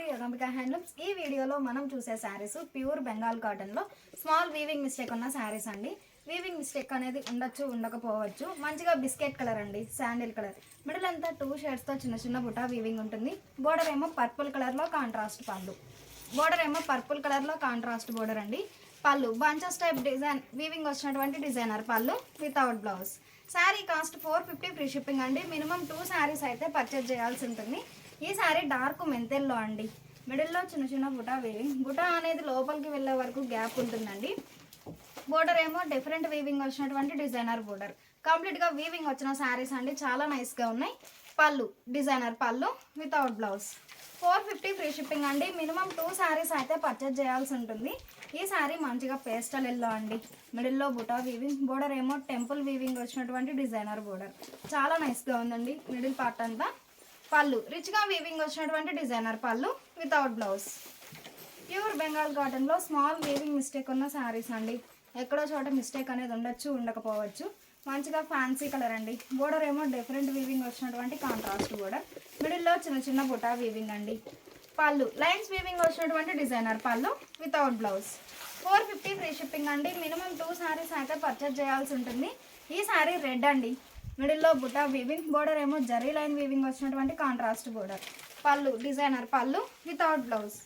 To Yogambika handlooms. ఈ వీడియోలో మనం చూసే శారీస్ ప్యూర్ బెంగాల్ కాటన్లో స్మాల్ వీవింగ్ మిస్టేక్ ఉన్న శారీస్ అండి. వీవింగ్ మిస్టేక్ అనేది ఉండొచ్చు ఉండకపోవచ్చు. మంచిగా బిస్కెట్ కలర్ అండి శాండిల్ కలర్. మిడిల్ అంతా టూ షేడ్స్తో చిన్న చిన్న బుటా వీవింగ్ ఉంటుంది. బోర్డర్ ఏమో పర్పుల్ కలర్లో కాంట్రాస్ట్ పళ్ళు. బోర్డర్ ఏమో పర్పుల్ కలర్లో కాంట్రాస్ట్ బోర్డర్ అండి. Pallu. Bunches type design weaving వచ్చినటువంటి designer pallu without blouse sari cost four fifty free shipping అండి. మినిమం టూ శారీస్ అయితే పర్చేజ్ చేయాల్సి ఉంటుంది. ఈ సారీ డార్క్ మెంతెల్లో అండి. మిడిల్లో చిన్న చిన్న బుటా వీవింగ్ బుటా అనేది లోపలికి వెళ్ళే వరకు గ్యాప్ ఉంటుందండి. బోర్డర్ ఏమో డిఫరెంట్ వీవింగ్ వచ్చినటువంటి డిజైనర్ బోర్డర్. కంప్లీట్గా వీవింగ్ వచ్చిన శారీస్ అండి. చాలా నైస్గా ఉన్నాయి. Pallu designer pallu without blouse four fifty free shipping అండి. మినిమం టూ శారీస్ అయితే పర్చేజ్ చేయాల్సి ఉంటుంది. ఈ శారీ మంచిగా పేస్టల్ ఎల్లో అండి. మిడిల్లో బుటా వీవింగ్ బోర్డర్ ఏమో టెంపుల్ వీవింగ్ వచ్చినటువంటి డిజైనర్ బోర్డర్. చాలా నైస్గా ఉందండి. మిడిల్ పార్ట్ అంతా. పళ్ళు. రిచ్గా వీవింగ్ వచ్చినటువంటి డిజైనర్ పళ్ళు వితౌట్ బ్లౌజ్ ప్యూర్ బెంగాల్ కాటన్లో స్మాల్ వీవింగ్ మిస్టేక్ ఉన్న శారీస్ అండి. ఎక్కడో చోట మిస్టేక్ అనేది ఉండొచ్చు ఉండకపోవచ్చు. మంచిగా ఫ్యాన్సీ కలర్ అండి. బోర్డర్ ఏమో డిఫరెంట్ వీవింగ్ వచ్చినటువంటి కాంట్రాస్ట్ బోర్డర్ మిడిల్లో చిన్న చిన్న బుటా వీవింగ్ అండి. పళ్ళు. లైన్స్ వీవింగ్ వచ్చినటువంటి designer pallu without blouse four fifty free shipping అండి. మినిమం టూ శారీస్ అయితే పర్చేజ్ చేయాల్సి ఉంటుంది. ఈ శారీ రెడ్ అండి. మిడిల్లో బుటా వీవింగ్ బోర్డర్ ఏమో జరీ లైన్ వీవింగ్ వచ్చినటువంటి contrast border pallu designer pallu without blouse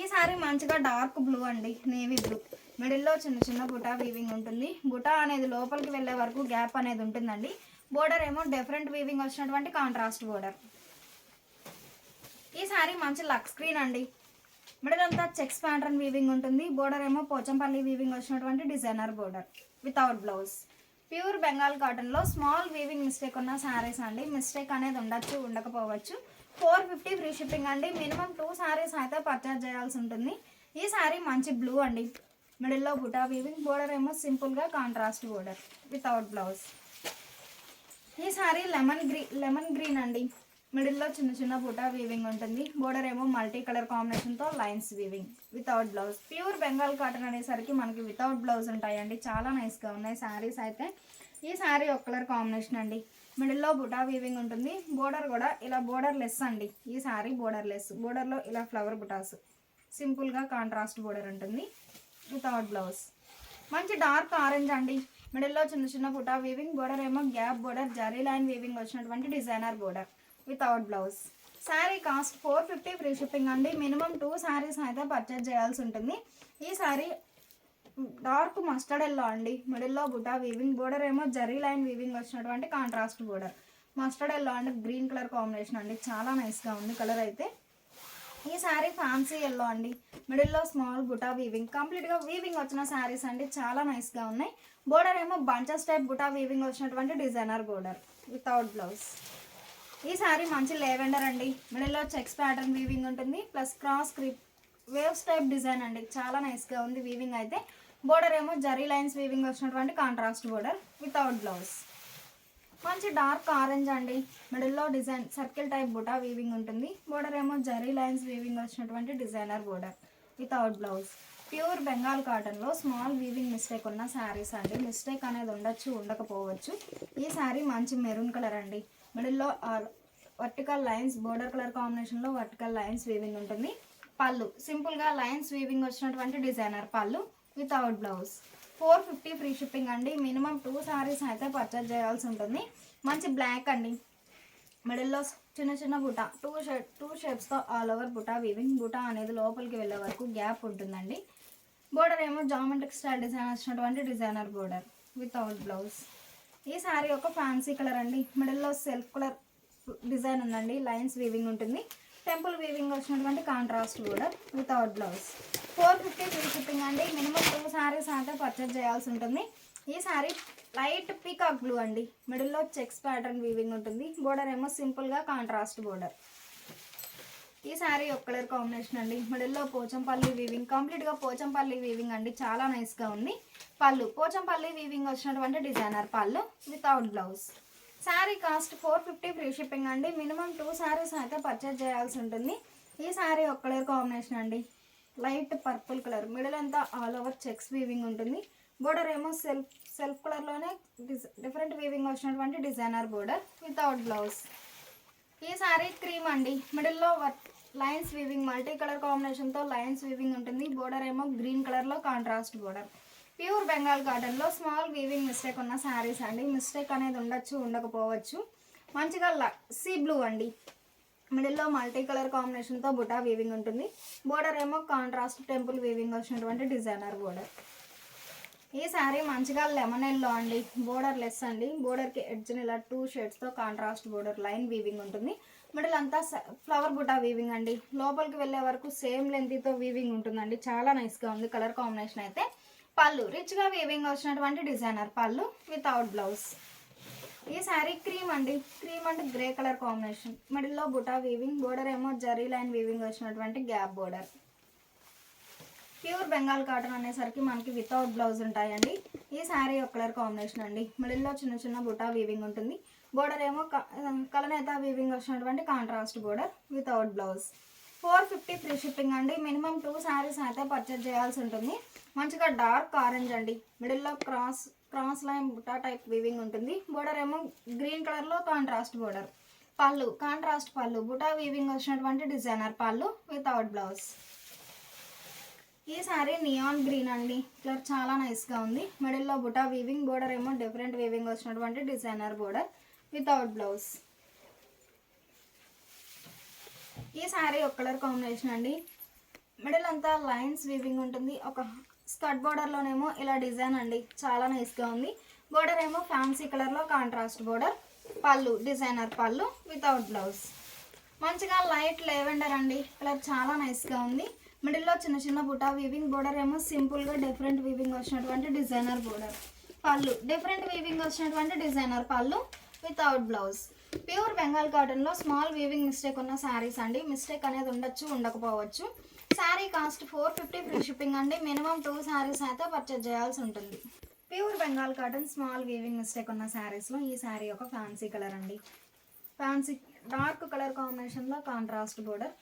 ఈ సారీ మంచిగా డార్క్ బ్లూ అండి నేవీ బ్లూ మిడిల్లో చిన్న చిన్న బుటా వీవింగ్ ఉంటుంది. బుటా అనేది లోపలికి వెళ్ళే వరకు గ్యాప్ అనేది ఉంటుందండి. బోర్డర్ ఏమో డిఫరెంట్ వీవింగ్ వచ్చినటువంటి కాంట్రాస్ట్ బోర్డర్ ఈ సారీ మంచి లక్ స్క్రీన్ అండి. మిడిల్ అంతా చెక్స్ ప్యాంటర్న్ వీవింగ్ ఉంటుంది. బోర్డర్ ఏమో పోచంపల్లి వీవింగ్ వచ్చినటువంటి designer border without blouse pure Bengal కాటన్లో స్మాల్ వీవింగ్ మిస్టేక్ ఉన్న శారీస్ అండి. మిస్టేక్ అనేది ఉండొచ్చు ఉండకపోవచ్చు. ఫోర్ ఫిఫ్టీ ఫ్రీ షిప్పింగ్ అండి. మినిమం టూ శారీస్ అయితే పర్చేజ్ చేయాల్సి ఉంటుంది. ఈ శారీ మంచి బ్లూ అండి. మిడిల్లో బుటా వీవింగ్ బోర్డర్ ఏమో సింపుల్గా కాంట్రాస్ట్ బోర్డర్ వితౌట్ బ్లౌజ్ ఈ sari lemon green lemon green అండి. మిడిల్లో చిన్న చిన్న బుటా వీవింగ్ ఉంటుంది. బోర్డర్ ఏమో మల్టీ కలర్ కాంబినేషన్తో lines weaving without blouse pure Bengal cotton అనేసరికి మనకి వితౌట్ బ్లౌజ్ ఉంటాయండి. చాలా నైస్గా ఉన్నాయి శారీస్ అయితే. ఈ శారీ ఒక కలర్ కాంబినేషన్ అండి. మిడిల్లో బుటా వీవింగ్ ఉంటుంది. బోర్డర్ కూడా ఇలా బోర్డర్ లెస్ అండి. ఈ శారీ బోర్డర్ లెస్ బోర్డర్లో ఇలా ఫ్లవర్ బుటాస్ సింపుల్గా కాంట్రాస్ట్ బోర్డర్ ఉంటుంది. వితౌట్ బ్లౌజ్ మంచి డార్క్ ఆరెంజ్ అండి. మిడిల్లో చిన్న చిన్న బుటా వీవింగ్ బోర్డర్ ఏమో gap border zari line weaving వచ్చినటువంటి designer border without blouse. Sari cost four fifty free shipping అండి. మినిమం టూ శారీస్ అయితే పర్చేజ్ చేయాల్సి ఉంటుంది. ఈ శారీ డార్క్ మస్టర్డ్ ఎల్లో అండి. మిడిల్లో బుటా వీవింగ్ బోర్డర్ ఏమో జరీ లైన్ వీవింగ్ వచ్చినటువంటి contrast border. Mustard yellow and green colour combination అండి. చాలా నైస్గా ఉంది కలర్ అయితే. ఈ శారీ ఫ్యాన్సీ ఎల్లో అండి. మిడిల్లో స్మాల్ బుటా వీవింగ్. కంప్లీట్గా వీవింగ్ వచ్చిన శారీస్ అండి. చాలా నైస్గా ఉన్నాయి. బోర్డర్ ఏమో బంచెస్ టైప్ బుటా వీవింగ్ వచ్చినటువంటి డిజైనర్ బోర్డర్ వితౌట్ బ్లౌజ్. ఈ శారీ మంచి లేవెండర్ అండి. మిడిల్లో చెక్స్ ప్యాటర్న్ వీవింగ్ ఉంటుంది. Plus cross crepe waves type design అండి. చాలా నైస్గా ఉంది వీవింగ్ అయితే. బోర్డర్ ఏమో జరీ లైన్స్ వీవింగ్ వచ్చినటువంటి కాంట్రాస్ట్ బోర్డర్ వితౌట్ బ్లౌజ్ మంచి డార్క్ ఆరెంజ్ అండి. మిడిల్లో design circle type buta weaving ఉంటుంది. బోర్డర్ ఏమో జరీ లైన్స్ వీవింగ్ వచ్చినటువంటి designer border without blouse pure Bengal కాటన్లో స్మాల్ వీవింగ్ మిస్టేక్ ఉన్న శారీస్ అండి. మిస్టేక్ అనేది ఉండొచ్చు ఉండకపోవచ్చు. ఈ శారీ మంచి మెరూన్ కలర్ అండి. మిడిల్లో వర్టికల్ లైన్స్ బోర్డర్ కలర్ కాంబినేషన్లో వర్టికల్ లైన్స్ వీవింగ్ ఉంటుంది. పళ్ళు. సింపుల్గా లైన్స్ వీవింగ్ వచ్చినటువంటి డిజైనర్ పళ్ళు without blouse four fifty free shipping అండి. మినిమం టూ సారీస్ అయితే పర్చేజ్ చేయాల్సి ఉంటుంది. మంచి బ్లాక్ అండి. మిడిల్లో చిన్న చిన్న buta. Two shape two షేప్స్తో all over buta weaving buta అనేది లోపలికి వెళ్ళే వరకు గ్యాప్ ఉంటుందండి. బోర్డర్ ఏమో జామెట్రిక్ స్టైల్ డిజైన్ వచ్చినటువంటి డిజైనర్ బోర్డర్ వితౌట్ బ్లౌజ్ ఈ శారీ ఒక ఫ్యాన్సీ కలర్ అండి. మిడిల్లో సెల్ఫ్ కలర్ డిజైన్ ఉందండి. లైన్స్ వీవింగ్ ఉంటుంది. టెంపుల్ వీవింగ్ వచ్చినటువంటి contrast border without blouse four fifty free shipping అండి. మినిమం టూ శారీస్ అయితే పర్చేజ్ చేయాల్సి ఉంటుంది. ఈ శారీ లైట్ పీకాక్ బ్లూ అండి. మిడిల్లో చెక్స్ ప్యాటర్న్ వీవింగ్ ఉంటుంది. బోర్డర్ ఏమో సింపుల్గా కాంట్రాస్ట్ బోర్డర్ ఈ శారీ ఒక కలర్ కాంబినేషన్ అండి. మిడిల్లో పోచంపల్లి వీవింగ్ కంప్లీట్గా పోచంపల్లి వీవింగ్ అండి. చాలా నైస్గా ఉంది. పళ్ళు పోచంపల్లి వీవింగ్ వచ్చినటువంటి designer pallu without blouse sari cost four fifty free shipping అండి. మినిమం టూ శారీస్ అయితే పర్చేజ్ చేయాల్సి ఉంటుంది. ఈ శారీ ఒక కలర్ కాంబినేషన్ అండి. లైట్ పర్పుల్ కలర్ మిడిల్ అంతా ఆల్ ఓవర్ చెక్స్ వీవింగ్ ఉంటుంది. బోర్డర్ ఏమో సెల్ఫ్ సెల్ఫ్ కలర్లోనే డిఫరెంట్ వీవింగ్ వచ్చినటువంటి డిజైనర్ బోర్డర్ వితౌట్ బ్లౌజ్ ఈ సారీ క్రీమ్ అండి. మిడిల్లో లైన్స్ వీవింగ్ మల్టీ కలర్ కాంబినేషన్తో లైన్స్ వీవింగ్ ఉంటుంది. బోర్డర్ ఏమో గ్రీన్ కలర్లో కాంట్రాస్ట్ బోర్డర్ ప్యూర్ బెంగాల్ కాటన్లో స్మాల్ వీవింగ్ మిస్టేక్ ఉన్న శారీస్ అండి. మిస్టేక్ అనేది ఉండొచ్చు ఉండకపోవచ్చు. మంచిగా సీ బ్లూ అండి. మిడిల్లో మల్టీ కలర్ కాంబినేషన్తో బుటా వీవింగ్ ఉంటుంది. బోర్డర్ ఏమో కాంట్రాస్ట్ టెంపుల్ వీవింగ్ వచ్చినటువంటి డిజైనర్ బోర్డర్ ఈ శారీ మంచిగా లెమన్ ఎల్లో అండి. బోర్డర్ లెస్ అండి. బోర్డర్కి ఎడ్జ్ని ఇలా టూ షేడ్స్తో కాంట్రాస్ట్ బోర్డర్ లైన్ వీవింగ్ ఉంటుంది. మిడిల్ అంతా ఫ్లవర్ బుటా వీవింగ్ అండి. లోపలికి వెళ్ళే వరకు సేమ్ లెంతీతో వీవింగ్ ఉంటుందండి. చాలా నైస్గా ఉంది కలర్ కాంబినేషన్ అయితే. పళ్ళు రిచ్గా వీవింగ్ వచ్చినటువంటి డిజైనర్ పళ్ళు వితౌట్ బ్లౌజ్ ఈ శారీ క్రీమ్ అండి. Cream and grey colour combination మిడిల్లో బుటా వీవింగ్ బోర్డర్ ఏమో జరీ లైన్ వీవింగ్ వచ్చినటువంటి gap border pure Bengal cotton అనేసరికి మనకి వితౌట్ బ్లౌజ్ ఉంటాయండి. ఈ శారీ ఒక కలర్ కాంబినేషన్ అండి. మిడిల్లో చిన్న చిన్న బుటా వీవింగ్ ఉంటుంది. బోర్డర్ ఏమో కలనేత వీవింగ్ వచ్చినటువంటి contrast border without blouse four fifty free shipping అండి. మినిమం టూ శారీస్ అయితే పర్చేజ్ చేయాల్సి ఉంటుంది. మంచిగా డార్క్ ఆరెంజ్ అండి. మిడిల్లో cross cross line buta type weaving ఉంటుంది. బోర్డర్ ఏమో గ్రీన్ కలర్లో contrast border pallu contrast pallu. Buta weaving వచ్చినటువంటి డిజైనర్ పళ్ళు వితౌట్ బ్లౌజ్ ఈ సారీ నియాన్ గ్రీన్ అండి. కలర్ చాలా నైస్గా ఉంది. మిడిల్లో బుటా వీవింగ్ బోర్డర్ ఏమో డిఫరెంట్ వీవింగ్ వచ్చినటువంటి డిజైనర్ బోర్డర్ వితౌట్ బ్లౌజ్ ఈ సారీ ఒక కలర్ కాంబినేషన్ అండి. మిడిల్ అంతా లైన్స్ వీవింగ్ ఉంటుంది. ఒక స్కర్ట్ బోర్డర్లోనేమో ఇలా డిజైన్ అండి. చాలా నైస్గా ఉంది. బోర్డర్ ఏమో ఫ్యాన్సీ కలర్లో contrast border pallu designer pallu without blouse మంచిగా లైట్ లెవెండర్ అండి. కలర్ చాలా నైస్గా ఉంది. మిడిల్లో చిన్న చిన్న బుటా వీవింగ్ బోర్డర్ ఏమో సింపుల్గా డిఫరెంట్ వీవింగ్ వచ్చినటువంటి designer border pallu different weaving వచ్చినటువంటి designer pallu without blouse pure Bengal కాటన్లో స్మాల్ వీవింగ్ మిస్టేక్ ఉన్న శారీస్ అండి. మిస్టేక్ అనేది ఉండొచ్చు ఉండకపోవచ్చు. Sari cost four fifty free shipping అండి. మినిమం టూ శారీస్ అయితే పర్చేజ్ చేయాల్సి ఉంటుంది. Pure Bengal cotton small weaving mistake ఉన్న శారీస్లో ఈ శారీ ఒక ఫ్యాన్సీ కలర్ అండి. ఫ్యాన్సీ డార్క్ కలర్ కాంబినేషన్లో contrast border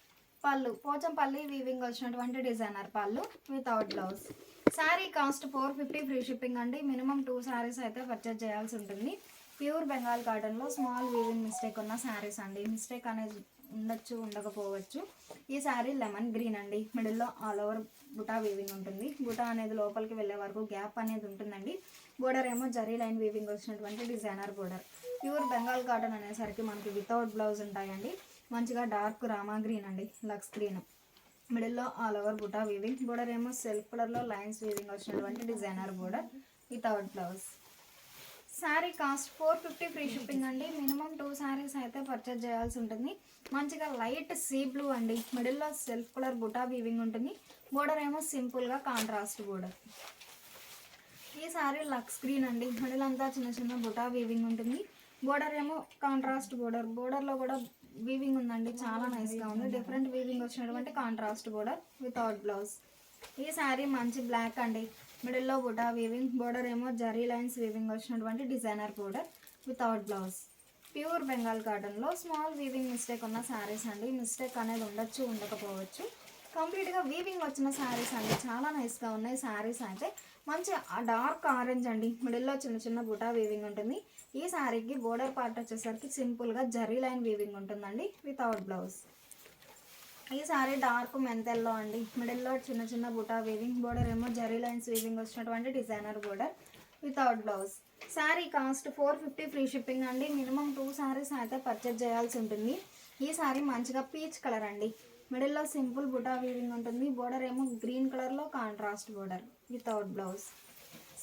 pallu Pochampally weaving వచ్చినటువంటి designer pallu without blouse sari cost four fifty free shipping అండి. మినిమం టూ శారీస్ అయితే పర్చేజ్ చేయాల్సి ఉంటుంది. ప్యూర్ బెంగాల్ కాటన్లో స్మాల్ వీవింగ్ మిస్టేక్ ఉన్న శారీస్ అండి. మిస్టేక్ అనేది ఉండొచ్చు ఉండకపోవచ్చు. ఈ శారీ లెమన్ గ్రీన్ అండి. మిడిల్లో ఆల్ ఓవర్ బుటా వీవింగ్ ఉంటుంది. బుటా అనేది లోపలికి వెళ్ళే వరకు గ్యాప్ అనేది ఉంటుందండి. బోర్డర్ ఏమో జరీ లైన్ వీవింగ్ వచ్చినటువంటి designer border pure Bengal cotton అనేసరికి మనకి వితౌట్ బ్లౌజ్ ఉంటాయండి. మంచిగా డార్క్ రామా గ్రీన్ అండి లక్స్ గ్రీన్. మిడిల్లో all over buta weaving. Border ఏమో సెల్ఫ్ కలర్లో లైన్స్ వీవింగ్ వచ్చినటువంటి designer border without blouse. Sari cost four fifty free shipping అండి. మినిమం టూ శారీస్ అయితే పర్చేజ్ చేయాల్సి ఉంటుంది. మంచిగా లైట్ సీ బ్లూ అండి. మిడిల్లో సెల్ఫ్ కలర్ బుటా వీవింగ్ ఉంటుంది. బోర్డర్ ఏమో సింపుల్గా కాంట్రాస్ట్ బోర్డర్ ఈ సారీ లక్స్ గ్రీన్ అండి. మిడిల్ అంతా చిన్న చిన్న బుటా వీవింగ్ ఉంటుంది. బోర్డర్ ఏమో కాంట్రాస్ట్ బోర్డర్ బోర్డర్లో కూడా వీవింగ్ ఉందండి చాలా నైస్గా ఉంది. డిఫరెంట్ వీవింగ్ వచ్చినటువంటి కాంట్రాస్ట్ బోర్డర్ వితౌట్ బ్లౌజ్ ఈ శారీ మంచి బ్లాక్ అండి. మిడిల్లో బుటా వీవింగ్ బోర్డర్ ఏమో జరీ లైన్స్ వీవింగ్ వచ్చినటువంటి designer border without blouse pure Bengal కాటన్లో స్మాల్ వీవింగ్ మిస్టేక్ ఉన్న శారీస్ అండి. మిస్టేక్ అనేది ఉండొచ్చు ఉండకపోవచ్చు. కంప్లీట్గా వీవింగ్ వచ్చిన శారీస్ అండి. చాలా నైస్గా ఉన్నాయి శారీస్ అయితే. మంచి డార్క్ ఆరెంజ్ అండి మిడిల్లో చిన్న చిన్న బుటా వీవింగ్ ఉంటుంది. ఈ శారీకి బోర్డర్ పార్ట్ వచ్చేసరికి సింపుల్గా జరీ లైన్ వీవింగ్ ఉంటుందండి వితౌట్ బ్లౌజ్ ఈ సారీ డార్క్ మెంతెల్లో అండి మిడిల్లో చిన్న చిన్న బుటా వీవింగ్ బోర్డర్ ఏమో జరీ లైన్స్ వీవింగ్ వచ్చినటువంటి designer border without blouse sari cost four fifty free shipping అండి మినిమం టూ శారీస్ అయితే పర్చేజ్ చేయాల్సి ఉంటుంది. ఈ శారీ మంచిగా పీచ్ కలర్ అండి మిడిల్లో సింపుల్ బుటా వీవింగ్ ఉంటుంది బోర్డర్ ఏమో గ్రీన్ కలర్లో contrast border without blouse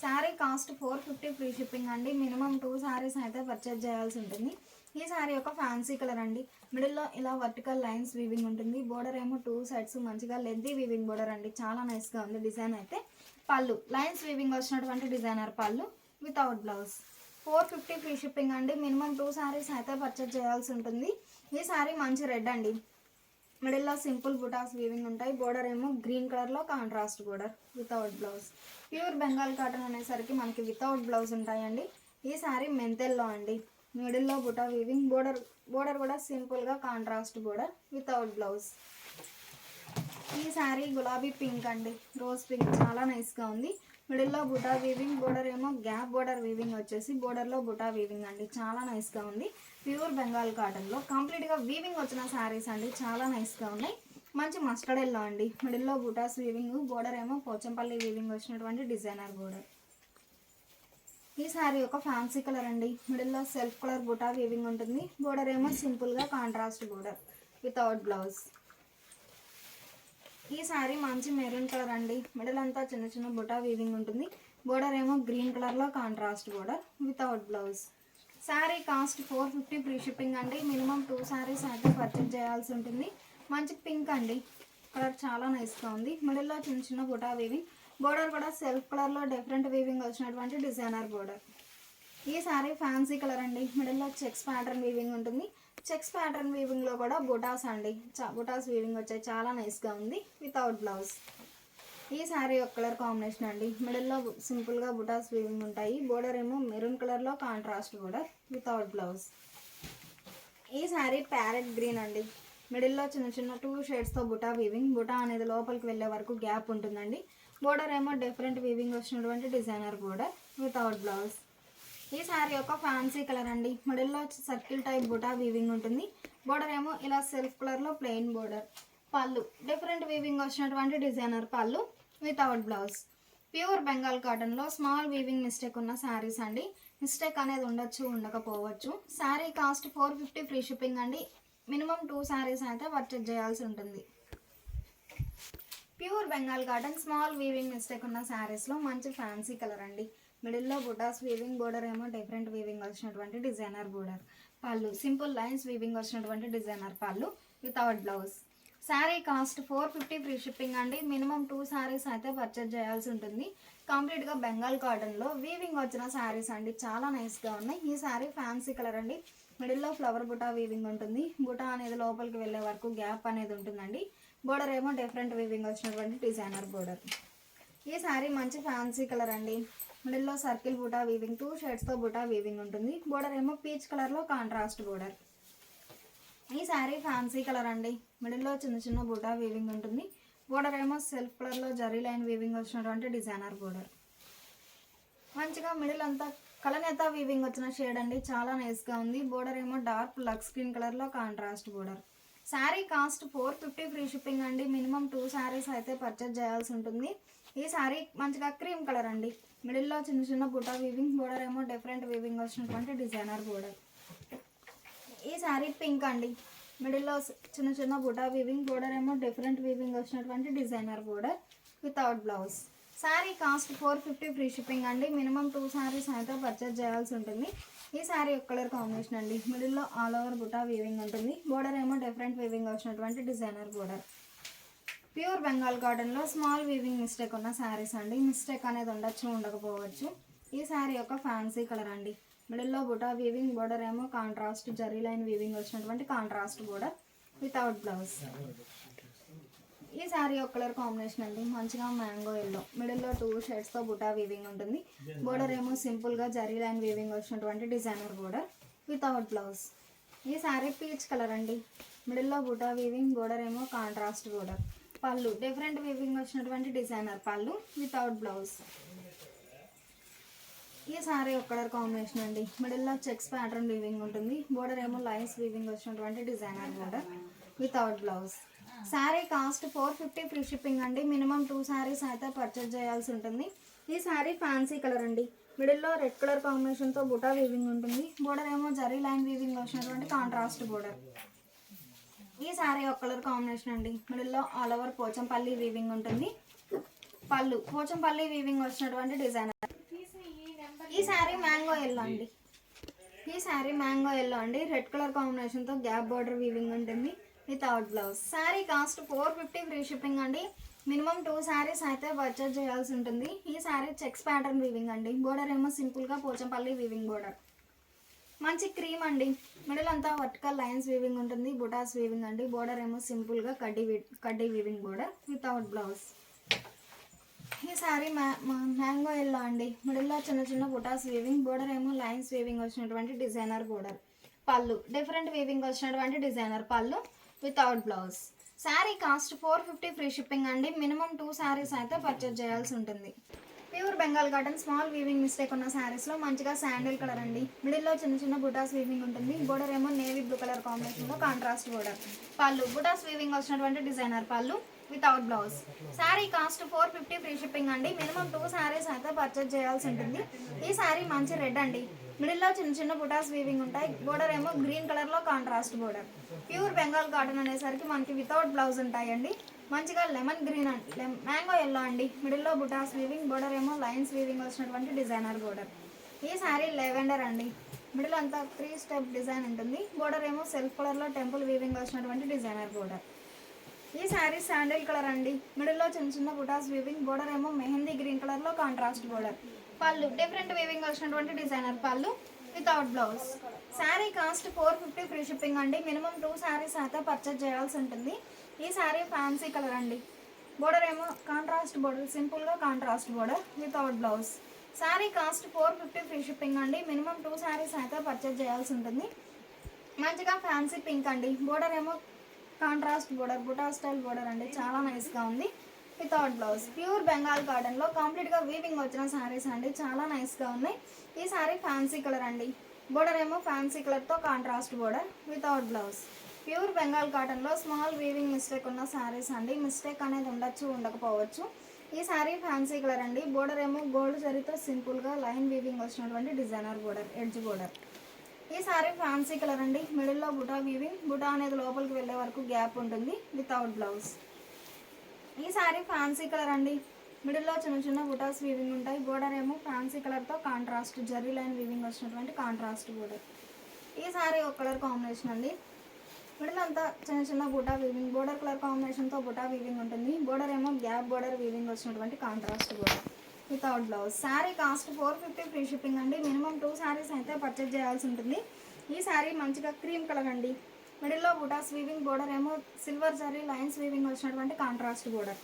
sari cost four fifty free shipping అండి. మినిమం టూ శారీస్ అయితే పర్చేజ్ చేయాల్సి ఉంటుంది. ఈ శారీ ఒక ఫ్యాన్సీ కలర్ అండి. మిడిల్లో ఇలా వర్టికల్ లైన్స్ వీవింగ్ ఉంటుంది. బోర్డర్ ఏమో టూ సైడ్స్ మంచిగా లెద్ది వీవింగ్ బోర్డర్ అండి. చాలా నైస్గా ఉంది డిజైన్ అయితే. పళ్ళు లైన్స్ వీవింగ్ వచ్చినటువంటి designer pallu without blouse four fifty free shipping అండి. మినిమం టూ శారీస్ అయితే పర్చేజ్ చేయాల్సి ఉంటుంది. ఈ శారీ మంచి రెడ్ అండి. మిడిల్లో సింపుల్ బుటాస్ వీవింగ్ ఉంటాయి. బోర్డర్ ఏమో గ్రీన్ కలర్లో contrast border without blouse. Pure Bengal cotton అనేసరికి మనకి వితౌట్ బ్లౌజ్ ఉంటాయండి. ఈ శారీ మెంతెల్లో అండి. మిడిల్లో బుటా వీవింగ్ బోర్డర్ బోర్డర్ కూడా సింపుల్గా కాంట్రాస్ట్ బోర్డర్ వితౌట్ బ్లౌజ్. ఈ శారీ గులాబీ పింక్ అండి. రోజ్ పింక్ చాలా నైస్గా ఉంది. మిడిల్లో బుటా వీవింగ్ బోర్డర్ ఏమో గ్యాప్ బోర్డర్ వీవింగ్ వచ్చేసి బోర్డర్లో బుటా వీవింగ్ అండి. చాలా నైస్గా ఉంది. ప్యూర్ బెంగాల్ కాటన్లో కంప్లీట్గా వీవింగ్ వచ్చిన శారీస్ అండి. చాలా నైస్గా ఉన్నాయి. మంచి మస్టర్డ్ ఎల్లో అండి. మిడిల్లో బుటాస్ వీవింగ్ బోర్డర్ ఏమో పోచంపల్లి వీవింగ్ వచ్చినటువంటి డిజైనర్ బోర్డర్ ఈ శారీ ఒక ఫ్యాన్సీ కలర్ అండి. మిడిల్లో సెల్ఫ్ కలర్ బుటా వీవింగ్ ఉంటుంది. బోర్డర్ ఏమో సింపుల్గా కాంట్రాస్ట్ బోర్డర్ వితౌట్ బ్లౌజ్ ఈ శారీ మంచి మెరూన్ కలర్ అండి. మిడిల్ అంతా చిన్న చిన్న బుటా వీవింగ్ ఉంటుంది. బోర్డర్ ఏమో గ్రీన్ కలర్లో contrast border without blouse sari cost four fifty free shipping అండి. మినిమం టూ శారీస్ అయితే పర్చేజ్ చేయాల్సి ఉంటుంది. మంచి పింక్ అండి. కలర్ చాలా నైస్గా ఉంది. మిడిల్లో చిన్న చిన్న బుటా వీవింగ్ బోర్డర్ కూడా సెల్ఫ్ కలర్లో డిఫరెంట్ వీవింగ్ వచ్చినటువంటి డిజైనర్ బోర్డర్ ఈ శారీ ఫ్యాన్సీ కలర్ అండి. మిడిల్లో చెక్స్ ప్యాటర్న్ వీవింగ్ ఉంటుంది. చెక్స్ ప్యాటర్న్ వీవింగ్లో కూడా బుటాస్ అండి. చా బుటాస్ వీవింగ్ వచ్చాయి. చాలా నైస్గా ఉంది. వితౌట్ బ్లౌజ్ ఈ శారీ ఒక కలర్ కాంబినేషన్ అండి. మిడిల్లో సింపుల్గా బుటాస్ వీవింగ్ ఉంటాయి. బోర్డర్ ఏమో మెరూన్ కలర్లో కాంట్రాస్ట్ బోర్డర్ వితౌట్ బ్లౌజ్. ఈ శారీ ప్యారెట్ గ్రీన్ అండి. మిడిల్లో చిన్న చిన్న టూ షేడ్స్తో బుటా వీవింగ్. బుటా అనేది లోపలికి వెళ్ళే వరకు గ్యాప్ ఉంటుందండి. బోర్డర్ ఏమో డిఫరెంట్ వీవింగ్ వచ్చినటువంటి డిజైనర్ బోర్డర్ వితౌట్ బ్లౌజ్. ఈ శారీ యొక్క ఫ్యాన్సీ కలర్ అండి. మిడిల్లో సర్కిల్ టైప్ బుటా వీవింగ్ ఉంటుంది. బోర్డర్ ఏమో ఇలా సెల్ఫ్ కలర్లో plain border. Pallu. Different weaving వచ్చినటువంటి designer pallu without blouse pure Bengal కాటన్లో స్మాల్ వీవింగ్ మిస్టేక్ ఉన్న శారీస్ అండి. మిస్టేక్ అనేది ఉండొచ్చు ఉండకపోవచ్చు. Sari cost four fifty free shipping అండి. మినిమం టూ శారీస్ అయితే పర్చేజ్ చేయాల్సి ఉంటుంది. Pure Bengal cotton small weaving mistake ఉన్న శారీస్లో మంచి ఫ్యాన్సీ కలర్ అండి. మిడిల్లో బుటాస్ వీవింగ్ బోర్డర్ ఏమో డిఫరెంట్ వీవింగ్ వచ్చినటువంటి designer border pallu simple lines weaving వచ్చినటువంటి designer pallu without blouse sari cost four fifty free shipping అండి. మినిమం టూ శారీస్ అయితే పర్చేజ్ చేయాల్సి ఉంటుంది. కంప్లీట్గా బెంగాల్ కాటన్లో వీవింగ్ వచ్చిన శారీస్ అండి. చాలా నైస్గా ఉన్నాయి. ఈ శారీ ఫ్యాన్సీ కలర్ అండి. మిడిల్లో ఫ్లవర్ బుటా వీవింగ్ ఉంటుంది. బుటా అనేది లోపలికి వెళ్ళే వరకు గ్యాప్ అనేది ఉంటుందండి. బోర్డర్ ఏమో డిఫరెంట్ వీవింగ్ వచ్చినటువంటి డిజైనర్ బోర్డర్ ఈ శారీ మంచి ఫ్యాన్సీ కలర్ అండి. మిడిల్లో సర్కిల్ బుటా వీవింగ్ టూ షేడ్స్తో బుటా వీవింగ్ ఉంటుంది. బోర్డర్ ఏమో పీచ్ కలర్లో కాంట్రాస్ట్ బోర్డర్ ఈ శారీ ఫ్యాన్సీ కలర్ అండి. మిడిల్లో చిన్న చిన్న బుటా వీవింగ్ ఉంటుంది. బోర్డర్ ఏమో సెల్ఫ్ కలర్లో జరీ లైన్ వీవింగ్ వచ్చినటువంటి డిజైనర్ బోర్డర్ మంచిగా మిడిల్ అంతా కలనేత వీవింగ్ వచ్చిన షేడ్ అండి. చాలా నైస్గా ఉంది. బోర్డర్ ఏమో డార్క్ లక్ స్క్రీన్ కలర్లో contrast border sari cost four fifty free shipping అండి. మినిమం టూ శారీస్ అయితే పర్చేజ్ చేయాల్సి ఉంటుంది. ఈ శారీ మంచిగా క్రీమ్ కలర్ అండి. మిడిల్లో చిన్న చిన్న బుటా వీవింగ్ బోర్డర్ ఏమో డిఫరెంట్ వీవింగ్ వచ్చినటువంటి డిజైనర్ బోర్డర్ ఈ శారీ పింక్ అండి. మిడిల్లో చిన్న చిన్న బుటా వీవింగ్ బోర్డర్ ఏమో డిఫరెంట్ వీవింగ్ వచ్చినటువంటి designer border without blouse sari cost four fifty free shipping అండి. మినిమం టూ శారీస్ అయితే పర్చేజ్ చేయాల్సి ఉంటుంది. ఈ శారీ ఒక కలర్ కాంబినేషన్ అండి. మిడిల్లో ఆల్ ఓవర్ బుటా వీవింగ్ ఉంటుంది. బోర్డర్ ఏమో డిఫరెంట్ వీవింగ్ వచ్చినటువంటి డిజైనర్ బోర్డర్ ప్యూర్ బెంగాల్ కాటన్లో స్మాల్ వీవింగ్ మిస్టేక్ ఉన్న శారీస్ అండి. మిస్టేక్ అనేది ఉండొచ్చు ఉండకపోవచ్చు. ఈ శారీ యొక్క ఫ్యాన్సీ కలర్ అండి. మిడిల్లో బుటా వీవింగ్ బోర్డర్ ఏమో కాంట్రాస్ట్ జరీ లైన్ వీవింగ్ వచ్చినటువంటి కాంట్రాస్ట్ బోర్డర్ వితౌట్ బ్లౌజ్. ఈ శారీ ఒక కలర్ కాంబినేషన్ అండి. మంచిగా మ్యాంగో ఎల్లో. మిడిల్లో టూ షేడ్స్తో బుటా వీవింగ్ ఉంటుంది. బోర్డర్ ఏమో సింపుల్గా జరీ లైన్ వీవింగ్ వచ్చినటువంటి డిజైనర్ బోర్డర్ వితౌట్ బ్లౌజ్. ఈ శారీ పీచ్ కలర్ అండి. మిడిల్లో బుటా వీవింగ్ బోర్డర్ ఏమో contrast border. Pallu different weaving వచ్చినటువంటి డిజైనర్ పళ్ళు వితౌట్ బ్లౌజ్. ఈ సారీ ఒక కలర్ కాంబినేషన్ అండి మిడిల్లో చెక్స్ ప్యాటర్న్ వీవింగ్ ఉంటుంది. బోర్డర్ ఏమో లైన్స్ వీవింగ్ వచ్చినటువంటి designer border without blouse sari cost four fifty free shipping అండి. మినిమం టూ శారీస్ అయితే పర్చేజ్ చేయాల్సి ఉంటుంది. ఈ శారీ ఫ్యాన్సీ కలర్ అండి. మిడిల్లో రెడ్ కలర్ కాంబినేషన్తో బుటా వీవింగ్ ఉంటుంది. బోర్డర్ ఏమో జరీ లైన్ వీవింగ్ వచ్చినటువంటి కాంట్రాస్ట్ బోర్డర్ ఈ శారీ ఒక కలర్ కాంబినేషన్ అండి. మిడిల్లో ఆల్ ఓవర్ పోచంపల్లి వీవింగ్ ఉంటుంది. పళ్ళు. పోచంపల్లి వీవింగ్ వచ్చినటువంటి డిజైనర్ ఈ శారీ మ్యాంగో ఎల్లో అండి. ఈ శారీ మ్యాంగో ఎల్లో అండి. రెడ్ కలర్ కాంబినేషన్తో గ్యాప్ బార్డర్ వీవింగ్ ఉంటుంది. Without blouse sari cost four fifty free shipping అండి. మినిమం టూ శారీస్ అయితే పర్చేజ్ చేయాల్సి ఉంటుంది. ఈ శారీ చెక్స్ ప్యాటర్న్ వీవింగ్ అండి. బోర్డర్ ఏమో సింపుల్గా పోచంపల్లి వీవింగ్ బోర్డర్ మంచి క్రీమ్ అండి. మిడిల్ అంతా వర్టికల్ లైన్స్ వీవింగ్ ఉంటుంది. బుటాస్ వీవింగ్ అండి. బోర్డర్ ఏమో సింపుల్గా కడ్డీ వీ- కడ్డీ weaving border without blouse sari sari mango yellow అండి. మిడిల్లో చిన్న చిన్న బుటాస్ వీవింగ్ బోర్డర్ ఏమో లైన్స్ వీవింగ్ వచ్చినటువంటి designer border pallu different weaving వచ్చినటువంటి designer pallu without blouse sari cost four fifty free shipping అండి. మినిమం టూ శారీస్ అయితే పర్చేజ్ చేయాల్సి ఉంటుంది. Pure Bengal cotton small weaving mistake ఉన్న శారీస్లో మంచిగా శాండిల్ కలర్ అండి. మిడిల్లో చిన్న చిన్న బుటాస్ వీవింగ్ ఉంటుంది. బోర్డర్ ఏమో నేవీ బ్లూ కలర్ కాంబినేషన్లో contrast border pallu butas weaving వచ్చినటువంటి designer pallu without blouse sari cost four fifty free shipping అండి. మినిమం టూ శారీస్ అయితే పర్చేజ్ చేయాల్సి ఉంటుంది. ఈ శారీ మంచి రెడ్ అండి. మిడిల్లో చిన్న చిన్న బుటాస్ వీవింగ్ ఉంటాయి. బోర్డర్ ఏమో గ్రీన్ కలర్లో contrast border pure Bengal cotton అనేసరికి మనకి వితౌట్ బ్లౌజ్ ఉంటాయండి. మంచిగా లెమన్ గ్రీన్ అండి మ్యాంగో ఎల్లో అండి. మిడిల్లో బుటాస్ వీవింగ్ బోర్డర్ ఏమో లైన్స్ వీవింగ్ వచ్చినటువంటి డిజైనర్ బోర్డర్ ఈ శారీ లెవెండర్ అండి. మిడిల్ అంతా త్రీ స్టెప్ డిజైన్ ఉంటుంది. బోర్డర్ ఏమో సెల్ఫ్ కలర్లో టెంపుల్ వీవింగ్ వచ్చినటువంటి డిజైనర్ బోర్డర్ ఈ శారీ శాండిల్ కలర్ అండి. మిడిల్లో చిన్న చిన్న బుటాస్ వీవింగ్ బోర్డర్ ఏమో మెహందీ గ్రీన్ కలర్లో contrast border pallu different weaving వచ్చినటువంటి designer pallu without blouse sari cost four fifty free shipping అండి. మినిమం టూ శారీస్ అయితే పర్చేజ్ చేయాల్సి ఉంటుంది. ఈ శారీ ఫ్యాన్సీ కలర్ అండి. బోర్డర్ ఏమో కాంట్రాస్ట్ బోర్డర్ సింపుల్గా contrast border without blouse sari cost four fifty free shipping అండి. మినిమం టూ శారీస్ అయితే పర్చేజ్ చేయాల్సి ఉంటుంది. మంచిగా ఫ్యాన్సీ పింక్ అండి. బోర్డర్ ఏమో contrast border buta style border అండి చాలా నైస్గా ఉంది. వితౌట్ బ్లౌజ్ ప్యూర్ బెంగాల్ కాటన్లో కంప్లీట్గా వీవింగ్ వచ్చిన శారీస్ అండి చాలా నైస్గా ఉన్నాయి. ఈ శారీ ఫ్యాన్సీ కలర్ అండి. బోర్డర్ ఏమో ఫ్యాన్సీ కలర్తో contrast border without blouse pure Bengal కాటన్లో స్మాల్ వీవింగ్ మిస్టేక్ ఉన్న శారీస్ అండి మిస్టేక్ అనేది ఉండొచ్చు ఉండకపోవచ్చు. ఈ శారీ ఫ్యాన్సీ కలర్ అండి. బోర్డర్ ఏమో గోల్డ్ జరీతో సింపుల్గా లైన్ వీవింగ్ వచ్చినటువంటి డిజైనర్ బోర్డర్ ఎడ్జ్ బోర్డర్ ఈ సారీ ఫ్యాన్సీ కలర్ అండి. మిడిల్లో బుటా వీవింగ్ బుటా అనేది లోపలికి వెళ్ళే వరకు గ్యాప్ ఉంటుంది వితౌట్ బ్లౌజ్ ఈ సారీ ఫ్యాన్సీ కలర్ అండి. మిడిల్లో చిన్న చిన్న బుటాస్ వీవింగ్ ఉంటాయి. బోర్డర్ ఏమో ఫ్యాన్సీ కలర్తో కాంట్రాస్ట్ జరీ లైన్ వీవింగ్ వచ్చినటువంటి కాంట్రాస్ట్ బోర్డర్ ఈ సారీ ఒక కలర్ కాంబినేషన్ అండి. మిడిల్ అంతా చిన్న చిన్న బుటా వీవింగ్ బోర్డర్ కలర్ కాంబినేషన్తో బుటా వీవింగ్ ఉంటుంది. బోర్డర్ ఏమో గ్యాప్ బోర్డర్ వీవింగ్ వచ్చినటువంటి contrast border without blouse sari cost four fifty free shipping అండి. మినిమం టూ శారీస్ అయితే పర్చేజ్ చేయాల్సి ఉంటుంది. ఈ శారీ మంచిగా క్రీమ్ కలర్ అండి. మిడిల్లో బుటాస్ వీవింగ్ బోర్డర్ ఏమో సిల్వర్ జరీ లైన్స్ వీవింగ్ వచ్చినటువంటి కాంట్రాస్ట్ బోర్డర్.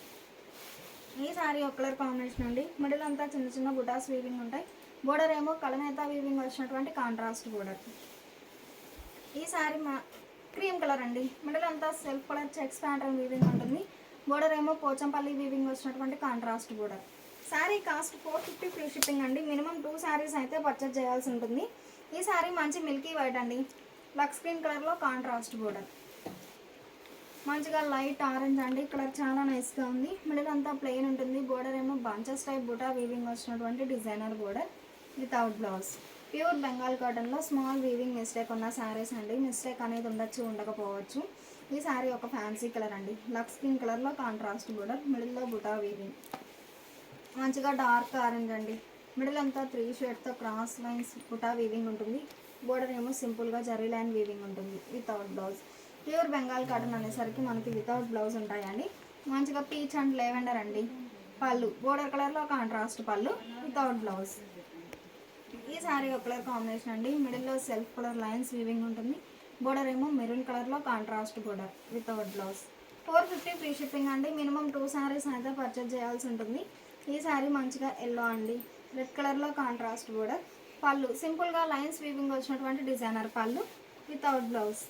ఈ శారీ ఒక కలర్ కాంబినేషన్ అండి. మిడిల్ అంతా చిన్న చిన్న బుటాస్ వీవింగ్ ఉంటాయి. బోర్డర్ ఏమో కలనేత వీవింగ్ వచ్చినటువంటి కాంట్రాస్ట్ బోర్డర్. ఈ శారీ మా క్రీమ్ కలర్ అండి. మిడిల్ అంతా self colour checks pattern weaving ఉంటుంది. బోర్డర్ ఏమో పోచంపల్లి వీవింగ్ వచ్చినటువంటి contrast border. Sari cost four fifty free shipping అండి. మినిమం టూ శారీస్ అయితే పర్చేజ్ చేయాల్సి ఉంటుంది. ఈ శారీ మంచి మిల్కీ వైట్ అండి. లక్స్ స్క్రీన్ కలర్లో కాంట్రాస్ట్ బోర్డర్. మంచిగా లైట్ ఆరెంజ్ అండి. కలర్ చాలా నైస్గా ఉంది. మిడిల్ అంతా ప్లెయిన్ ఉంటుంది. బోర్డర్ ఏమో బంచెస్ టైప్ బుటా వీవింగ్ వచ్చినటువంటి designer border without blouse. Pure Bengal కాటన్లో స్మాల్ వీవింగ్ మిస్టేక్ ఉన్న శారీస్ అండి. మిస్టేక్ అనేది ఉండొచ్చు ఉండకపోవచ్చు. ఈ శారీ ఒక ఫ్యాన్సీ కలర్ అండి. లక్స్ స్కిన్ కలర్లో కాంట్రాస్ట్ బోర్డర్ మిడిల్లో బుటా వీవింగ్ మంచిగా డార్క్ ఆరెంజ్ అండి. మిడిల్ అంతా త్రీ షేడ్తో క్రాస్ లైన్స్ బుటా వీవింగ్ ఉంటుంది. బోర్డర్ ఏమో సింపుల్గా జరీ లైన్ వీవింగ్ ఉంటుంది without blouse pure Bengal cotton అనేసరికి మనకి వితౌట్ బ్లౌజ్ ఉంటాయండి. మంచిగా పీచ్ అండ్ లెవెండర్ అండి. పళ్ళు బోర్డర్ కలర్లో కాంట్రాస్ట్ పళ్ళు వితౌట్ బ్లౌజ్ ఈ శారీ ఒక కలర్ కాంబినేషన్ అండి. మిడిల్లో సెల్ఫ్ కలర్ లైన్స్ వీవింగ్ ఉంటుంది. బోర్డర్ ఏమో మెరూన్ కలర్లో contrast border without blouse four fifty free shipping అండి. మినిమం టూ శారీస్ అయితే పర్చేజ్ చేయాల్సి ఉంటుంది. ఈ శారీ మంచిగా ఎల్లో అండి. రెడ్ కలర్లో కాంట్రాస్ట్ బోర్డర్ పళ్ళు సింపుల్గా లైన్స్ వీవింగ్ వచ్చినటువంటి డిజైనర్ పళ్ళు. Without blouse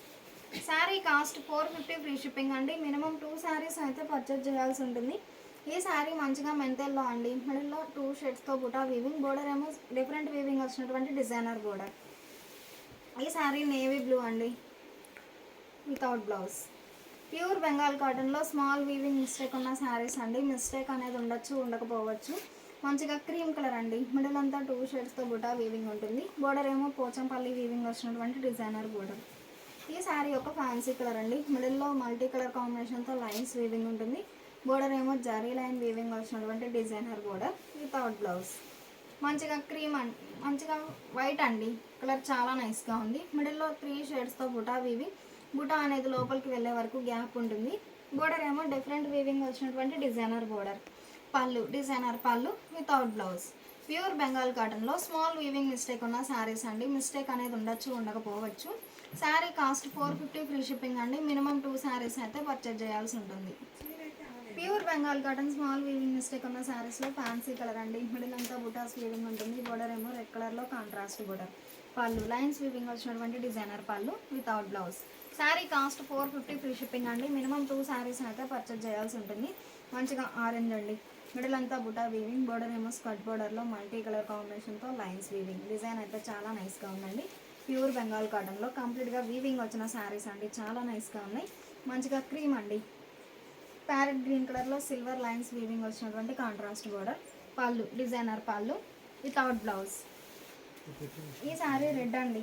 sari cost four fifty free shipping అండి. మినిమం టూ శారీస్ అయితే పర్చేజ్ చేయాల్సి ఉంటుంది. ఈ శారీ మంచిగా మెంతెల్లో అండి. మిడిల్లో టూ షేడ్స్తో బుటా వీవింగ్ బోర్డర్ ఏమో డిఫరెంట్ వీవింగ్ వచ్చినటువంటి డిజైనర్ బోర్డర్ ఈ శారీ నేవీ బ్లూ అండి. వితౌట్ బ్లౌజ్ ప్యూర్ బెంగాల్ కాటన్లో స్మాల్ వీవింగ్ మిస్టేక్ ఉన్న శారీస్ అండి. మిస్టేక్ అనేది ఉండొచ్చు ఉండకపోవచ్చు. మంచిగా క్రీమ్ కలర్ అండి. మిడిల్ అంతా టూ షేడ్స్తో బుటా వీవింగ్ ఉంటుంది. బోర్డర్ ఏమో పోచంపల్లి వీవింగ్ వచ్చినటువంటి డిజైనర్ బోర్డర్. ఈ శారీ ఒక ఫ్యాన్సీ కలర్ అండి. మిడిల్లో మల్టీ కలర్ కాంబినేషన్తో లైన్స్ వీవింగ్ ఉంటుంది. బోర్డర్ ఏమో జరీ లైన్ వీవింగ్ వచ్చినటువంటి డిజైనర్ బోర్డర్ వితౌట్ బ్లౌజ్. మంచిగా క్రీమ్ అండి మంచిగా వైట్ అండి. కలర్ చాలా నైస్గా ఉంది. మిడిల్లో త్రీ షేడ్స్తో బుటా వీవింగ్ బుటా అనేది లోపలికి వెళ్ళే వరకు గ్యాప్ ఉంటుంది. బోర్డర్ ఏమో డిఫరెంట్ వీవింగ్ వచ్చినటువంటి డిజైనర్ బోర్డర్. పళ్ళు డిజైనర్ పళ్ళు వితౌట్ బ్లౌజ్ ప్యూర్ బెంగాల్ కాటన్లో స్మాల్ వీవింగ్ మిస్టేక్ ఉన్న శారీస్ అండి. మిస్టేక్ అనేది ఉండొచ్చు ఉండకపోవచ్చు. Sari cost four fifty free shipping అండి. మినిమం టూ శారీస్ అయితే పర్చేజ్ చేయాల్సి ఉంటుంది. Pure Bengal cotton small weaving mistake ఉన్న శారీస్లో ఫ్యాన్సీ కలర్ అండి. మిడిల్ అంతా బుటాస్ వీవింగ్ ఉంటుంది. బోర్డర్ ఏమో రెడ్ కలర్లో కాంట్రాస్ట్ బోర్డర్ పళ్ళు లైన్స్ వీవింగ్ వచ్చినటువంటి డిజైనర్ పళ్ళు without blouse sari cost four fifty free shipping అండి. మినిమం టూ శారీస్ అయితే పర్చేజ్ చేయాల్సి ఉంటుంది. మంచిగా ఆరెంజ్ అండి. మిడిల్ అంతా బుటా వీవింగ్ బోర్డర్ ఏమో స్కర్ట్ బోర్డర్లో మల్టీ కలర్ కాంబినేషన్తో లైన్స్ వీవింగ్ డిజైన్ అయితే చాలా నైస్గా ఉందండి. ప్యూర్ బెంగాల్ కాటన్లో కంప్లీట్గా వీవింగ్ వచ్చిన శారీస్ అండి. చాలా నైస్గా ఉన్నాయి. మంచిగా క్రీమ్ అండి. ప్యారెట్ గ్రీన్ కలర్లో సిల్వర్ లైన్స్ వీవింగ్ వచ్చినటువంటి కాంట్రాస్ట్ బోర్డర్ పళ్ళు డిజైనర్ పళ్ళు వితౌట్ బ్లౌజ్ ఈ శారీ రెడ్ అండి.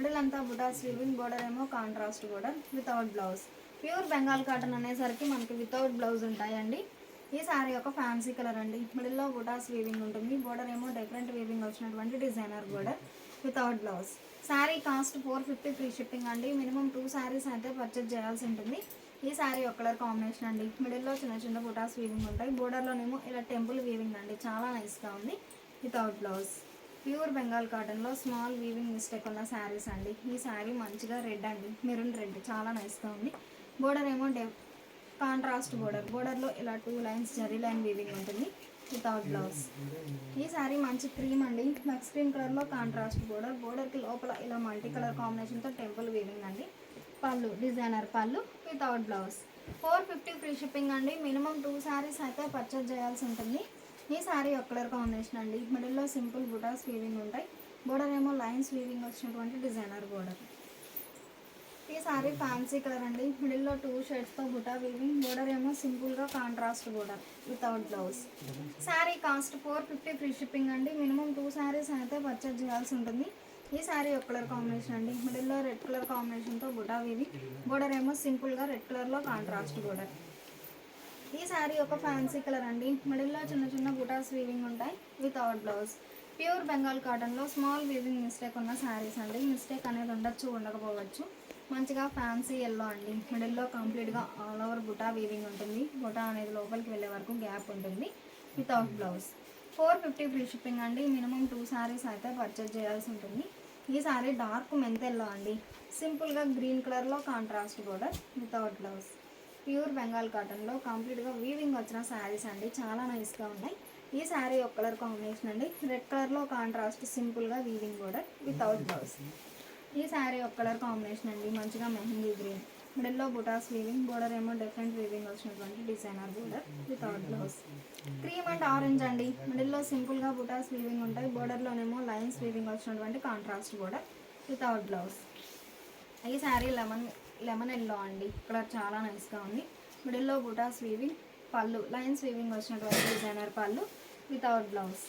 మిడిల్ అంతా బుటాస్ స్లీవింగ్ బోర్డర్ ఏమో contrast border without blouse pure Bengal cotton అనేసరికి మనకి వితౌట్ బ్లౌజ్ ఉంటాయండి. ఈ శారీ యొక్క ఫ్యాన్సీ కలర్ అండి. మిడిల్లో బుటాస్ వీవింగ్ ఉంటుంది. బోర్డర్ ఏమో డిఫరెంట్ వీవింగ్ వచ్చినటువంటి designer border without blouse sari cost four fifty free shipping అండి. మినిమం టూ శారీస్ అయితే పర్చేజ్ చేయాల్సి ఉంటుంది. ఈ శారీ ఒక కలర్ కాంబినేషన్ అండి. మిడిల్లో చిన్న చిన్న బుటాస్ వీవింగ్ ఉంటాయి. బోర్డర్లోనేమో ఇలా టెంపుల్ వీవింగ్ అండి. చాలా నైస్గా ఉంది. వితౌట్ బ్లౌజ్ ప్యూర్ బెంగాల్ కాటన్లో స్మాల్ వీవింగ్ మిస్టేక్ ఉన్న శారీస్ అండి. ఈ శారీ మంచిగా రెడ్ అండి. మెరూన్ రెడ్ చాలా నైస్గా ఉంది. బోర్డర్ ఏమో డే కాంట్రాస్ట్ బోర్డర్ బోర్డర్లో ఇలా two lines zari line weaving ఉంటుంది వితౌట్ బ్లౌజ్ ఈ శారీ మంచి క్రీమ్ అండి. మెక్స్ క్రీమ్ కలర్లో కాంట్రాస్ట్ బోర్డర్ బోర్డర్కి లోపల ఇలా మల్టీ కలర్ కాంబినేషన్తో టెంపుల్ వీవింగ్ అండి. పళ్ళు డిజైనర్ పళ్ళు without blouse four fifty free shipping అండి. మినిమం టూ శారీస్ అయితే పర్చేజ్ చేయాల్సి ఉంటుంది. ఈ శారీ ఒక కలర్ కాంబినేషన్ అండి. మిడిల్లో సింపుల్ బుటాస్ వీవింగ్ ఉంటాయి. బోర్డర్ ఏమో లైన్స్ వీవింగ్ వచ్చినటువంటి డిజైనర్ బోర్డర్ ఈ సారీ ఫ్యాన్సీ కలర్ అండి. మిడిల్లో టూ షేడ్స్తో బుటా వీవింగ్ బోర్డర్ ఏమో సింపుల్గా contrast border without blouse sari cost four fifty free shipping అండి. మినిమం టూ శారీస్ అయితే పర్చేజ్ చేయాల్సి ఉంటుంది. ఈ శారీ ఒక కలర్ కాంబినేషన్ అండి. మిడిల్లో రెడ్ కలర్ కాంబినేషన్తో బుటా వీవింగ్ బోర్డర్ ఏమో సింపుల్గా రెడ్ కలర్లో కాంట్రాస్ట్ బోర్డర్ ఈ శారీ ఒక ఫ్యాన్సీ కలర్ అండి. మిడిల్లో చిన్న చిన్న బుటాస్ వీవింగ్ ఉంటాయి వితౌట్ బ్లౌజ్ ప్యూర్ బెంగాల్ కాటన్లో స్మాల్ వీవింగ్ మిస్టేక్ ఉన్న శారీస్ అండి. మిస్టేక్ అనేది ఉండొచ్చు ఉండకపోవచ్చు. మంచిగా ఫ్యాన్సీ ఎల్లో అండి. మిడిల్లో కంప్లీట్గా ఆల్ ఓవర్ బుటా వీవింగ్ ఉంటుంది. బుటా అనేది లోపలికి వెళ్ళే వరకు గ్యాప్ ఉంటుంది without blouse four fifty free shipping అండి. మినిమం టూ శారీస్ అయితే పర్చేజ్ చేయాల్సి ఉంటుంది. ఈ శారీ డార్క్ మెంత్ ఎల్లో అండి. సింపుల్గా గ్రీన్ కలర్లో contrast border without blouse pure Bengal కాటన్లో కంప్లీట్గా వీవింగ్ వచ్చిన శారీస్ అండి. చాలా నైస్గా ఉన్నాయి. ఈ శారీ ఒక కలర్ కాంబినేషన్ అండి. రెడ్ కలర్లో కాంట్రాస్ట్ సింపుల్గా వీవింగ్ బోర్డర్ వితౌట్ బ్లౌజ్. ఈ శారీ ఒక కలర్ కాంబినేషన్ అండి. మంచిగా మెహందీ గ్రీన్. మిడిల్లో బుటాస్ వీవింగ్ బోర్డర్ ఏమో డిఫరెంట్ వీవింగ్ వచ్చినటువంటి designer border without blouse. Cream and orange అండి. మిడిల్లో సింపుల్గా బుటాస్ వీవింగ్ ఉంటాయి. బోర్డర్లోనేమో లైన్స్ వీవింగ్ వచ్చినటువంటి కాంట్రాస్ట్ బోర్డర్ వితౌట్ బ్లౌజ్. ఈ శారీ లెమన్ లెమన్ ఎల్లో అండి. ఇక్కడ చాలా నైస్గా ఉంది. మిడిల్లో బుటాస్ వీవింగ్ పళ్ళు లైన్స్ వీవింగ్ వచ్చినటువంటి డిజైనర్ పళ్ళు వితౌట్ బ్లౌజ్.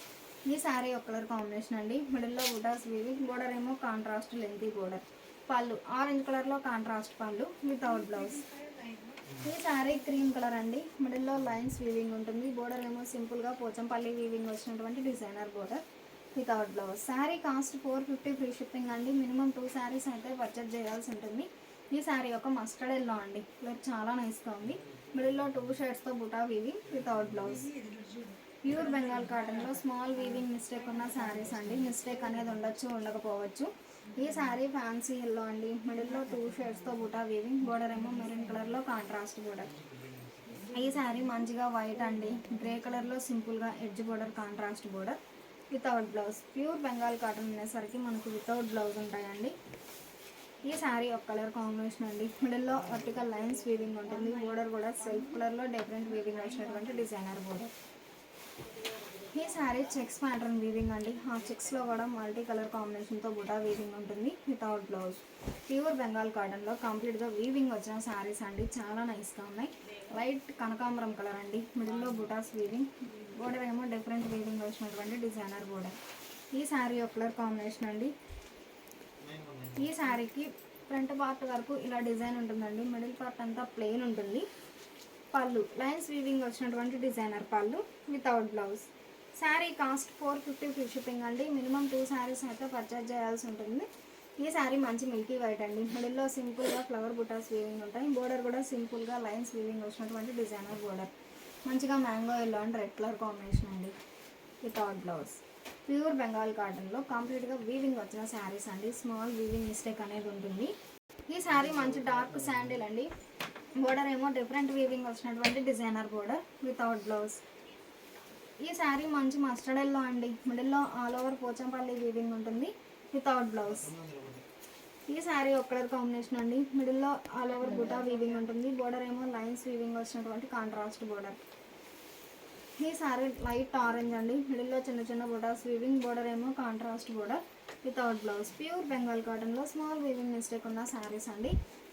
ఈ శారీ ఒక కలర్ కాంబినేషన్ అండి. మిడిల్లో బుటాస్ వీవింగ్ బోర్డర్ ఏమో కాంట్రాస్ట్ లెంతీ బోర్డర్. పళ్ళు ఆరెంజ్ కలర్లో కాంట్రాస్ట్ పళ్ళు వితౌట్ బ్లౌజ్. ఈ శారీ క్రీమ్ కలర్ అండి. మిడిల్లో లైన్స్ వీవింగ్ ఉంటుంది. బోర్డర్ ఏమో సింపుల్గా పోచంపల్లి వీవింగ్ వచ్చినటువంటి designer border without blouse. Sari cost four fifty free shipping అండి. మినిమం టూ శారీస్ అయితే పర్చేజ్ చేయాల్సి ఉంటుంది. ఈ శారీ ఒక మస్టర్డ్ ఎల్లో అండి. మీరు చాలా నైస్గా ఉంది. మిడిల్లో టూ షేడ్స్తో buta weaving without blouse pure Bengal కాటన్లో స్మాల్ వీవింగ్ మిస్టేక్ ఉన్న శారీస్ అండి. మిస్టేక్ అనేది ఉండొచ్చు ఉండకపోవచ్చు. ఈ శారీ ఫ్యాన్సీ ఎల్లో అండి. మిడిల్లో టూ షేడ్స్తో బుటా వీవింగ్ బోర్డర్ ఏమో మెరూన్ కలర్లో కాంట్రాస్ట్ బోర్డర్ ఈ శారీ మంచిగా వైట్ అండి. గ్రే కలర్లో సింపుల్గా edge border contrast border without blouse pure Bengal cotton అనేసరికి మనకు వితౌట్ బ్లౌజ్ ఉంటాయండి. ఈ శారీ ఒక కలర్ కాంబినేషన్ అండి. మిడిల్లో వర్టికల్ లైన్స్ వీవింగ్ ఉంటుంది. బోర్డర్ కూడా సెల్ఫ్ కలర్లో డిఫరెంట్ వీవింగ్ వచ్చినటువంటి డిజైనర్ బోర్డర్ ఈ శారీ చెక్స్ ప్యాటర్న్ వీవింగ్ అండి. ఆ చెక్స్లో కూడా మల్టీ కలర్ కాంబినేషన్తో బుటా వీవింగ్ ఉంటుంది వితౌట్ బ్లౌజ్ ప్యూర్ బెంగాల్ కాటన్లో కంప్లీట్గా వీవింగ్ వచ్చిన శారీస్ అండి. చాలా నైస్గా ఉన్నాయి. లైట్ కనకాంబరం కలర్ అండి. మిడిల్లో బుటాస్ వీవింగ్ బోర్డర్ ఏమో డిఫరెంట్ వీవింగ్ వచ్చినటువంటి డిజైనర్ బోర్డర్ ఈ శారీ ఒక కలర్ కాంబినేషన్ అండి. ఈ శారీకి ఫ్రంట్ పార్ట్ వరకు ఇలా డిజైన్ ఉంటుందండి. మిడిల్ పార్ట్ అంతా ప్లెయిన్ ఉంటుంది. పళ్ళు లైన్స్ వీవింగ్ వచ్చినటువంటి డిజైనర్ పళ్ళు without blouse. Sari cost four fifty free shipping అండి. మినిమం టూ శారీస్ అయితే పర్చేజ్ చేయాల్సి ఉంటుంది. ఈ శారీ మంచి మిల్కీ వైట్ అండి. మిడిల్లో సింపుల్గా ఫ్లవర్ బుటాస్ వీవింగ్ ఉంటాయి. బోర్డర్ కూడా సింపుల్గా లైన్స్ వీవింగ్ వచ్చినటువంటి డిజైనర్ బోర్డర్. మంచిగా mango yellow and red colour combination అండి. Without blouse. ప్యూర్ బెంగాల్ కాటన్లో కంప్లీట్గా వీవింగ్ వచ్చిన శారీస్ అండి. స్మాల్ వీవింగ్ మిస్టేక్ అనేది ఉంటుంది. ఈ శారీ మంచి డార్క్ శాండిల్ అండి. బోర్డర్ ఏమో డిఫరెంట్ వీవింగ్ వచ్చినటువంటి డిజైనర్ బోర్డర్ వితౌట్ బ్లౌజ్. ఈ శారీ మంచి మస్టర్డ్ ఎల్లో అండి. మిడిల్లో ఆల్ ఓవర్ పోచంపల్లి వీవింగ్ ఉంటుంది వితౌట్ బ్లౌజ్. ఈ శారీ ఒక కలర్ కాంబినేషన్ అండి. మిడిల్లో ఆల్ ఓవర్ బుటా వీవింగ్ ఉంటుంది. బోర్డర్ ఏమో లైన్స్ వీవింగ్ వచ్చినటువంటి కాంట్రాస్ట్ బోర్డర్. ఈ సారీ లైట్ ఆరెంజ్ అండి. మిడిల్లో చిన్న చిన్న బుటాస్ వీవింగ్ బోర్డర్ ఏమో contrast border without blouse pure Bengal కాటన్లో స్మాల్ వీవింగ్ మిస్టేక్ ఉన్న శారీస్ అండి.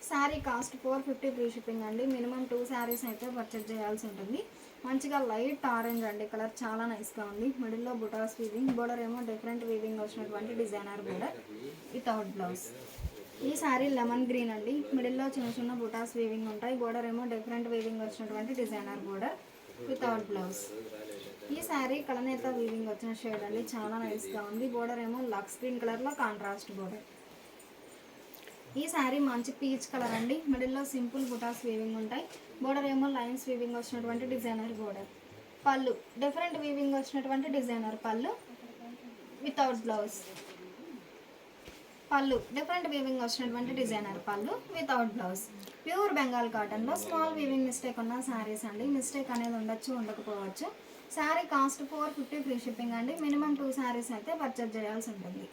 Sari cost four fifty free shipping అండి. మినిమం టూ శారీస్ అయితే పర్చేజ్ చేయాల్సి ఉంటుంది. మంచిగా లైట్ ఆరెంజ్ అండి. కలర్ చాలా నైస్గా ఉంది. మిడిల్లో బుటాస్ వీవింగ్ బోర్డర్ ఏమో డిఫరెంట్ వీవింగ్ వచ్చినటువంటి డిజైనర్ బోర్డర్ వితౌట్ బ్లౌజ్ ఈ శారీ లెమన్ గ్రీన్ అండి. మిడిల్లో చిన్న చిన్న బుటాస్ వీవింగ్ ఉంటాయి. బోర్డర్ ఏమో డిఫరెంట్ వీవింగ్ వచ్చినటువంటి డిజైనర్ బోర్డర్ వితౌట్ బ్లౌజ్ ఈ శారీ కళనేత వీవింగ్ వచ్చిన షేడ్ అండి. చాలా నైస్గా ఉంది. బోర్డర్ ఏమో లక్స్ గ్రీన్ కలర్లో కాంట్రాస్ట్ బోర్డర్ ఈ శారీ మంచి పీచ్ కలర్ అండి. మిడిల్లో సింపుల్ బుటాస్ వీవింగ్ ఉంటాయి. బోర్డర్ ఏమో లైన్స్ వీవింగ్ వచ్చినటువంటి డిజైనర్ బోర్డర్ పళ్ళు. డిఫరెంట్ వీవింగ్ వచ్చినటువంటి డిజైనర్ పళ్ళు వితౌట్ బ్లౌజ్ పళ్ళు. డిఫరెంట్ వీవింగ్ వచ్చినటువంటి డిజైనర్ పళ్ళు వితౌట్ బ్లౌజ్ ప్యూర్ బెంగాల్ కాటన్లో స్మాల్ వీవింగ్ మిస్టేక్ ఉన్న శారీస్ అండి. మిస్టేక్ అనేది ఉండొచ్చు ఉండకపోవచ్చు. Sari cost four fifty free shipping అండి. మినిమం టూ శారీస్ అయితే పర్చేజ్ చేయాల్సి ఉంటుంది.